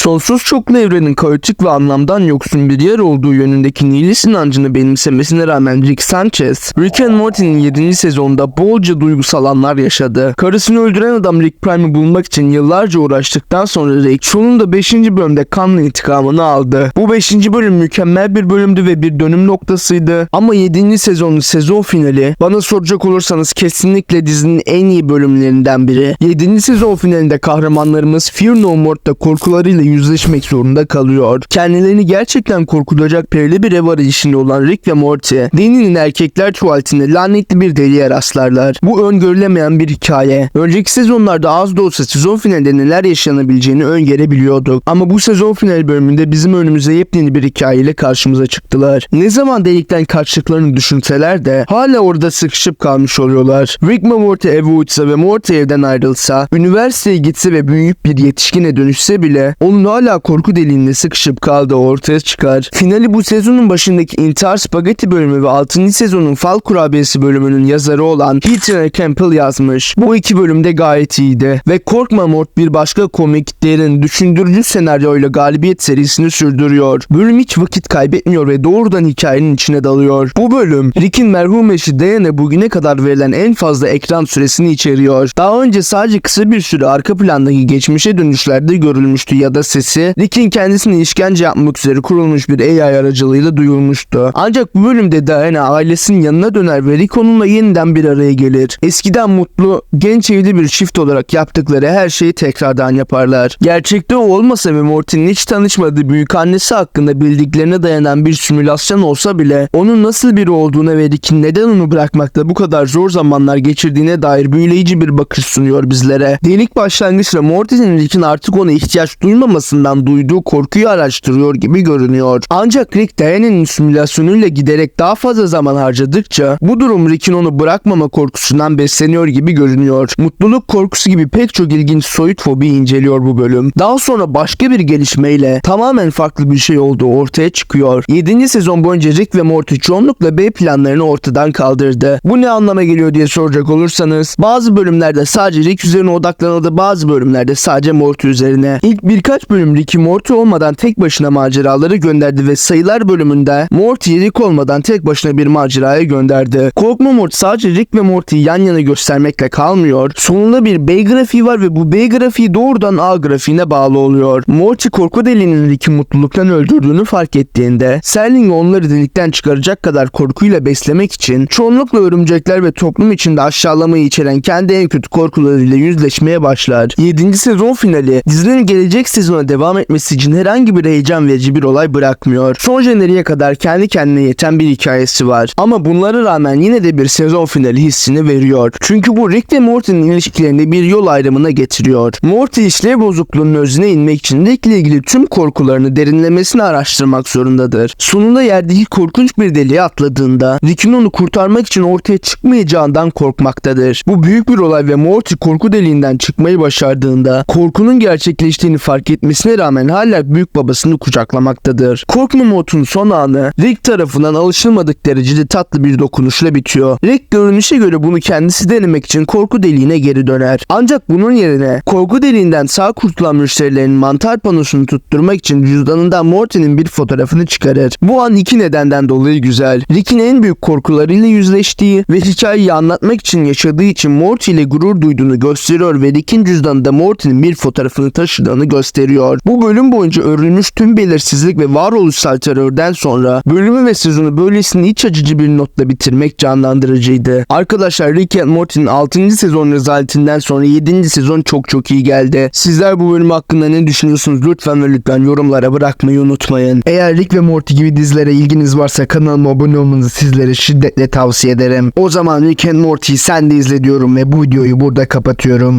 sonsuz çoklu evrenin kaotik ve anlamdan yoksun bir yer olduğu yönündeki nihilist inancını benimsemesine rağmen Rick Sanchez, Rick and Morty'nin 7. sezonunda bolca duygusal anlar yaşadı. Karısını öldüren adam Rick Prime'ı bulmak için yıllarca uğraştıktan sonra Rick sonunda 5. bölümde kanlı intikamını aldı. Bu 5. bölüm mükemmel bir bölümdü ve bir dönüm noktasıydı. Ama 7. sezonun sezon finali bana soracak olursanız kesinlikle dizinin en iyi bölümlerinden biri. 7. sezon finalinde kahramanlarımız Fear No More'da korkularıyla yüzleşmek zorunda kalıyor. Kendilerini gerçekten korkutacak perili bir ev arayışında olan Rick ve Morty, Danny'nin erkekler tuvaletinde lanetli bir deliye rastlarlar. Bu öngörülemeyen bir hikaye. Önceki sezonlarda az da olsa sezon finalinde neler yaşanabileceğini öngörebiliyorduk. Ama bu sezon final bölümünde bizim önümüze yepyeni bir hikayeyle karşımıza çıktılar. Ne zaman delikten kaçtıklarını düşünseler de hala orada sıkışıp kalmış oluyorlar. Rick ve Morty eve uçsa ve Morty evden ayrılsa, üniversiteye gitse ve büyüyüp bir yetişkine dönüşse bile onun hala korku deliğinde sıkışıp kaldığı ortaya çıkar. Finali bu sezonun başındaki intihar spagetti bölümü ve 6. sezonun fal kurabiyesi bölümünün yazarı olan Peter Campbell yazmış. Bu iki bölümde gayet iyiydi ve Korkma Mort bir başka komik, derin, düşündürücü senaryoyla galibiyet serisini sürdürüyor. Bölüm hiç vakit kaybetmiyor ve doğrudan hikayenin içine dalıyor. Bu bölüm Rick'in merhum eşi Diane bugüne kadar verilen en fazla ekran süresini içeriyor. Daha önce sadece kısa bir süre arka plandaki geçmişe dönüşlerde görülmüştü ya da sesi Rick'in kendisini işkence yapmak üzere kurulmuş bir AI aracılığıyla duyulmuştu. Ancak bu bölümde Diana ailesinin yanına döner ve Rick onunla yeniden bir araya gelir. Eskiden mutlu, genç evli bir çift olarak yaptıkları her şeyi tekrardan yaparlar. Gerçekte o olmasa ve Morty'nin hiç tanışmadığı büyük annesi hakkında bildiklerine dayanan bir simülasyon olsa bile onun nasıl biri olduğuna ve Rick'in neden onu bırakmakta bu kadar zor zamanlar geçirdiğine dair büyüleyici bir bakış sunuyor bizlere. Delik başlangıçla Morty'nin Rick'in artık ona ihtiyaç duymamasından duyduğu korkuyu araştırıyor gibi görünüyor. Ancak Rick Diane'nin simülasyonuyla giderek daha fazla zaman harcadıkça bu durum Rick'in onu bırakmama korkusundan besleniyor gibi görünüyor. Mutluluk korkusu gibi pek çok ilginç soyut fobi inceliyor bu bölüm. Daha sonra başka bir gelişmeyle tamamen farklı bir şey olduğu ortaya çıkıyor. 7. sezon boyunca Rick ve Morty çoğunlukla B planlarını ortadan kaldırdı. Bu ne anlama geliyor diye soracak olursanız bazı bölümlerde sadece Rick üzerine odaklanıldı bazı bölümlerde sadece Morty üzerine. İlk birkaç bölüm Rick'i Morty olmadan tek başına maceraları gönderdi ve sayılar bölümünde Morty'yi Rick olmadan tek başına bir maceraya gönderdi. Korkma Morty sadece Rick ve Morty'yi yan yana göstermekle kalmıyor. Sonunda bir B grafiği var ve bu B grafiği doğrudan A grafiğine bağlı oluyor. Morty korku deliğinin Rick'i mutluluktan öldürdüğünü fark ettiğinde Serling onları delikten çıkaracak kadar korkuyla beslemek için çoğunlukla örümcekler ve toplum içinde aşağılamayı içeren kendi en kötü korkularıyla yüzleşmeye başlar. 7. sezon finali dizinin gelecek sezona devam etmesi için herhangi bir heyecan verici bir olay bırakmıyor. Son jeneriğe kadar kendi kendine yeten bir hikayesi var. Ama bunlara rağmen yine de bir sezon finali hissini veriyor. Çünkü bu Rick ve Morty'nin ilişkilerini bir yol ayrımına getiriyor. Morty işlev bozukluğunun özüne inmek için Rick ile ilgili tüm korkularını derinlemesine araştırmak zorundadır. Sonunda yerdeki korkunç bir deliğe atladığında Rick'in onu kurtarmak için ortaya çıkmayacağından korkmaktadır. Bu büyük bir olay ve Morty korku deliğinden çıkmayı başardığında korkunun gerçekleştiğini fark etmesine rağmen hala büyük babasını kucaklamaktadır. Korkma Morty'nin son anı Rick tarafından alışılmadık derecede tatlı bir dokunuşla bitiyor. Rick görünüşe göre bunu kendisi denemek için korku deliğine geri döner. Ancak bunun yerine korku deliğinden sağ kurtulan müşterilerin mantar panosunu tutturmak için cüzdanından Morty'nin bir fotoğrafını çıkarır. Bu an iki nedenden dolayı güzel. Rick'in en büyük korkularıyla yüzleştiği ve hikayeyi anlatmak için yaşadığı için Morty ile gurur duyduğunu gösteriyor ve Rick'in cüzdanında Morty'nin bir fotoğrafını taşıdığını gösteriyor. Bu bölüm boyunca örülmüş tüm belirsizlik ve varoluşsal terörden sonra bölümü ve sezonu böylesine iç açıcı bir notla bitirmek canlandırıcıydı. Arkadaşlar Rick and Morty'nin 6. sezon rezaletinden sonra 7. sezon çok çok iyi geldi. Sizler bu bölüm hakkında ne düşünüyorsunuz lütfen ve lütfen yorumlara bırakmayı unutmayın. Eğer Rick ve Morty gibi dizilere ilginiz varsa kanalıma abone olmanızı sizlere şiddetle tavsiye ederim. O zaman Rick and Morty'yi sen de izle diyorum ve bu videoyu burada kapatıyorum.